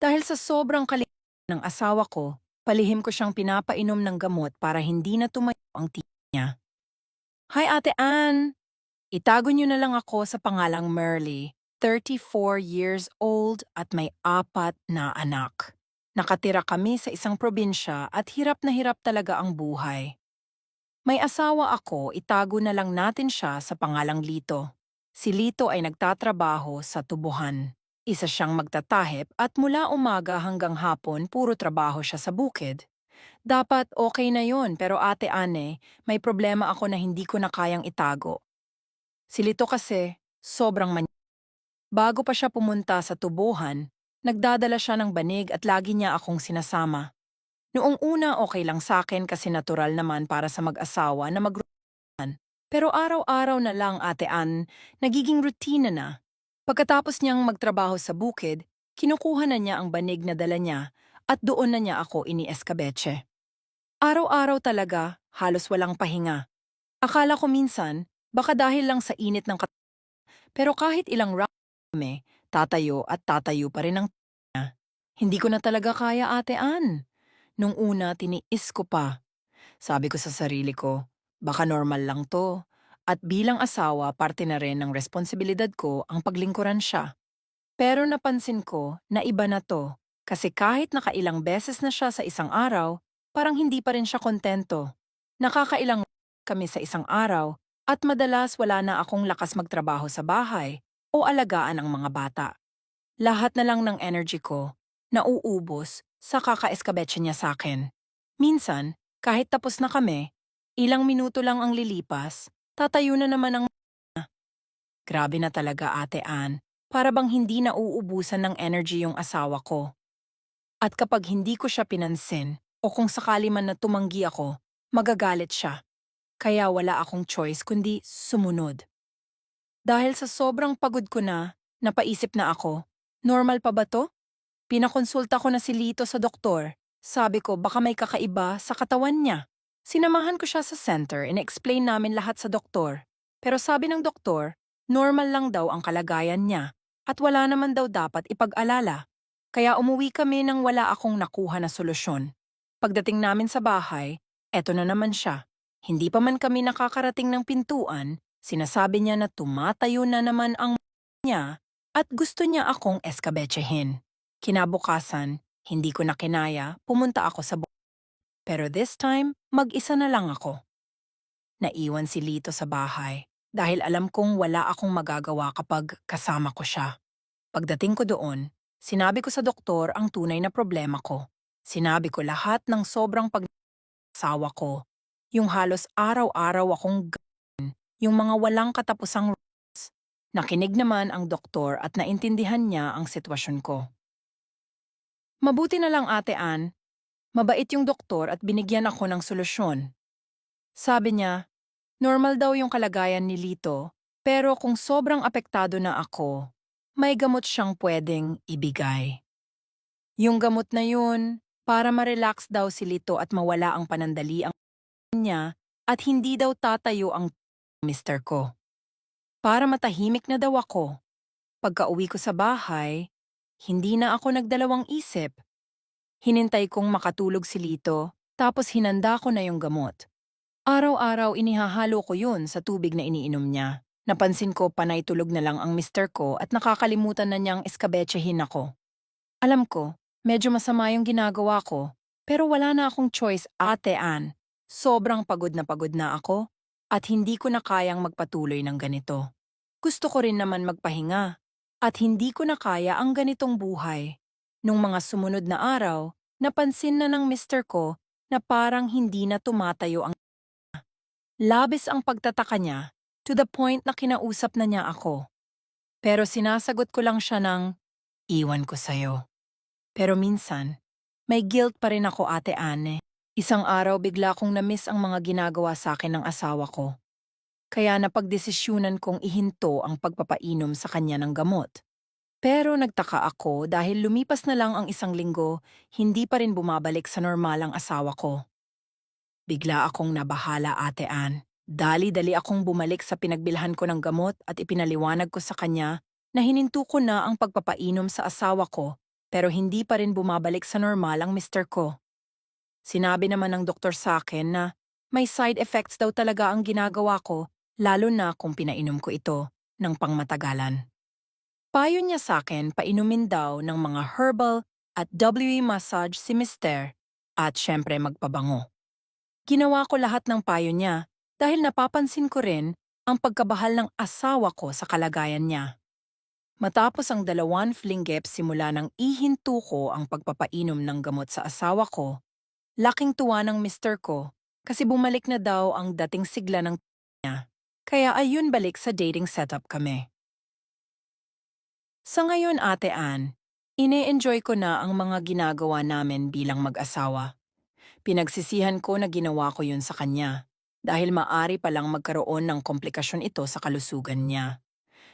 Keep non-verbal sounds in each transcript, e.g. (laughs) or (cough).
Dahil sa sobrang kalit ng asawa ko, palihim ko siyang pinapainom ng gamot para hindi na tumayo ang tiyan niya. Hi Ate Ann! Itago niyo na lang ako sa pangalang Merly, 34 years old at may apat na anak. Nakatira kami sa isang probinsya at hirap na hirap talaga ang buhay. May asawa ako, itago na lang natin siya sa pangalang Lito. Si Lito ay nagtatrabaho sa tubuhan. Isa siyang magtatahip at mula umaga hanggang hapon puro trabaho siya sa bukid. Dapat okay na yon pero ate Ane, may problema ako na hindi ko na kayang itago. Si Lito kasi, sobrang man... Bago pa siya pumunta sa tubuhan, nagdadala siya ng banig at lagi niya akong sinasama. Noong una okay lang sa akin kasi natural naman para sa mag-asawa na mag Pero araw-araw na lang ate Ann, nagiging rutina na. Pagkatapos niyang magtrabaho sa bukid, kinukuha na niya ang banig na dala niya at doon na niya ako ini-escabeche. Araw-araw talaga, halos walang pahinga. Akala ko minsan, baka dahil lang sa init ng kat... Pero kahit ilang round kami, tatayo at tatayo pa rin ang niya. Hindi ko na talaga kaya ate Ann. Nung una, tiniis ko pa. Sabi ko sa sarili ko, baka normal lang to. At bilang asawa, parte na rin ng responsibilidad ko ang paglingkuran siya. Pero napansin ko na iba na to. Kasi kahit nakailang beses na siya sa isang araw, parang hindi pa rin siya kontento. Nakakailang kami sa isang araw at madalas wala na akong lakas magtrabaho sa bahay o alagaan ang mga bata. Lahat na lang ng energy ko, nauubos sa kakaeskabetsa niya sa akin. Minsan, kahit tapos na kami, ilang minuto lang ang lilipas, tatayo na naman ang Grabe na talaga ate Ann, para bang hindi na uubusan ng energy yung asawa ko. At kapag hindi ko siya pinansin, o kung sakali man na tumanggi ako, magagalit siya. Kaya wala akong choice kundi sumunod. Dahil sa sobrang pagod ko na, napaisip na ako, normal pa ba to? Pinakonsulta ko na si Lito sa doktor. Sabi ko baka may kakaiba sa katawan niya. Sinamahan ko siya sa center and explain namin lahat sa doktor. Pero sabi ng doktor, normal lang daw ang kalagayan niya at wala naman daw dapat ipag-alala. Kaya umuwi kami nang wala akong nakuha na solusyon. Pagdating namin sa bahay, eto na naman siya. Hindi pa man kami nakakarating ng pintuan, sinasabi niya na tumatayo na naman ang (laughs) niya at gusto niya akong eskabetsehin. Kinabukasan, hindi ko na kinaya, pumunta ako sa Pero this time, mag-isa na lang ako. Naiwan si Lito sa bahay dahil alam kong wala akong magagawa kapag kasama ko siya. Pagdating ko doon, sinabi ko sa doktor ang tunay na problema ko. Sinabi ko lahat ng sobrang pag asawa ko. Yung halos araw-araw akong g***n, yung mga walang katapusang r***s. Nakinig naman ang doktor at naintindihan niya ang sitwasyon ko. Mabuti na lang ate Ann, mabait yung doktor at binigyan ako ng solusyon. Sabi niya, normal daw yung kalagayan ni Lito, pero kung sobrang apektado na ako, may gamot siyang pwedeng ibigay. Yung gamot na yun, para ma-relax daw si Lito at mawala ang panandali ang niya at hindi daw tatayo ang mister ko. Para matahimik na daw ako. Pagka uwi ko sa bahay, hindi na ako nagdalawang isip. Hinintay kong makatulog si Lito, tapos hinanda ko na yung gamot. Araw-araw inihahalo ko yun sa tubig na iniinom niya. Napansin ko panay tulog na lang ang mister ko at nakakalimutan na niyang eskabetsahin ako. Alam ko, medyo masama yung ginagawa ko, pero wala na akong choice ate Ann. Sobrang pagod na pagod na ako at hindi ko na kayang magpatuloy ng ganito. Gusto ko rin naman magpahinga at hindi ko na kaya ang ganitong buhay. Nung mga sumunod na araw, napansin na ng mister ko na parang hindi na tumatayo ang Labis ang pagtataka niya to the point na kinausap na niya ako. Pero sinasagot ko lang siya ng, iwan ko sa'yo. Pero minsan, may guilt pa rin ako ate Anne. Isang araw bigla kong na-miss ang mga ginagawa sa akin ng asawa ko. Kaya napagdesisyunan kong ihinto ang pagpapainom sa kanya ng gamot. Pero nagtaka ako dahil lumipas na lang ang isang linggo, hindi pa rin bumabalik sa normal ang asawa ko. Bigla akong nabahala ate Ann. Dali-dali akong bumalik sa pinagbilhan ko ng gamot at ipinaliwanag ko sa kanya na hininto ko na ang pagpapainom sa asawa ko pero hindi pa rin bumabalik sa normal ang mister ko. Sinabi naman ng doktor sa akin na may side effects daw talaga ang ginagawa ko, lalo na kung pinainom ko ito ng pangmatagalan. Payo niya sa akin painumin daw ng mga herbal at WE massage si mister at syempre magpabango. Ginawa ko lahat ng payo niya dahil napapansin ko rin ang pagkabahal ng asawa ko sa kalagayan niya. Matapos ang dalawan flinggep simula ng ihinto ko ang pagpapainom ng gamot sa asawa ko, laking tuwa ng mister ko kasi bumalik na daw ang dating sigla ng niya. Kaya ayun balik sa dating setup kami. Sa ngayon, Ate Ann, ine-enjoy ko na ang mga ginagawa namin bilang mag-asawa. Pinagsisihan ko na ginawa ko yun sa kanya dahil maari palang magkaroon ng komplikasyon ito sa kalusugan niya.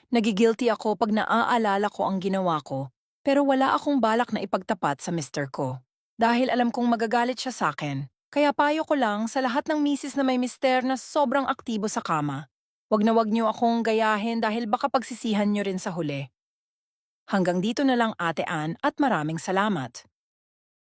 Nagigilty ako pag naaalala ko ang ginawa ko pero wala akong balak na ipagtapat sa mister ko. Dahil alam kong magagalit siya sa akin, kaya payo ko lang sa lahat ng misis na may mister na sobrang aktibo sa kama. Wag na wag niyo akong gayahin dahil baka pagsisihan niyo rin sa huli. Hanggang dito na lang Ate Ann at maraming salamat.